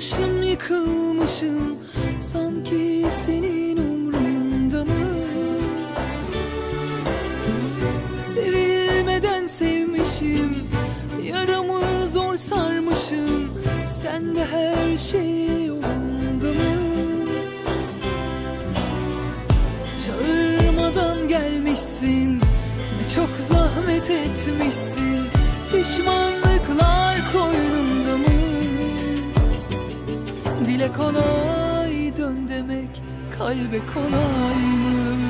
Yıkılmışım yıkılmışım sanki senin umrunda mı? Sevilmeden sevmişim yaramı zor sarmışım sen de her şey yolunda mı? Çağırmadan gelmişsin Ne çok zahmet etmişsin Pişmanlıklar koynumda Dile kolay dön demek Kalbe kolay mı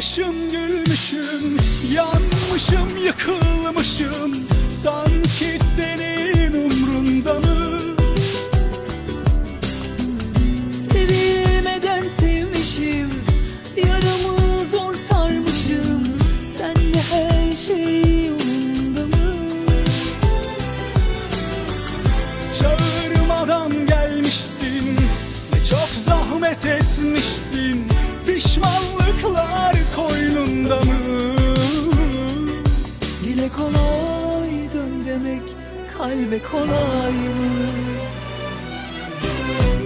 Ağlamışım, gülmüşüm, yanmışım, yıkılmışım Sanki senin umrunda mı? Sevilmeden sevmişim Yaramı zor sarmışım Sen de her şey yolunda mı? Çağırmadan gelmişsin, ne çok zahmet etmişsin Pişmanlıklar kolay dön demek Kalbe kolay mı?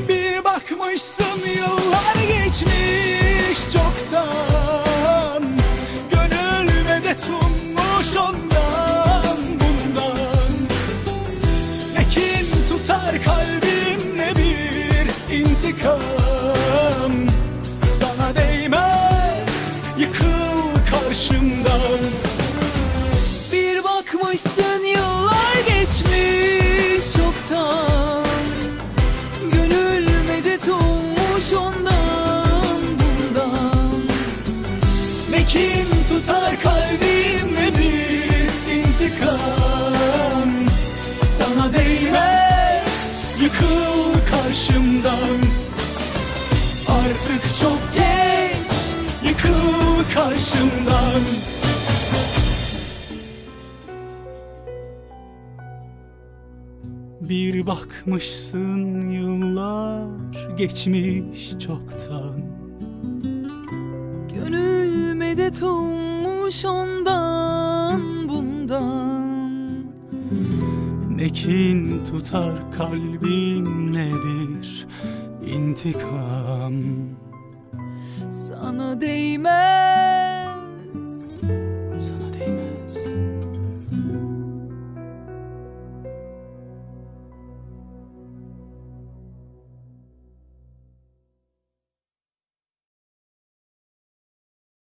Bir bakmışsın yıllar tutar kalbim ne bir intikam? Sana değmez yıkıl karşımdan. Artık çok geç yıkıl karşımdan. Bir bakmışsın yıllar geçmiş çoktan medet olmuş ondan bundan. Ne kin tutar kalbim ne bir intikam. Sana değmez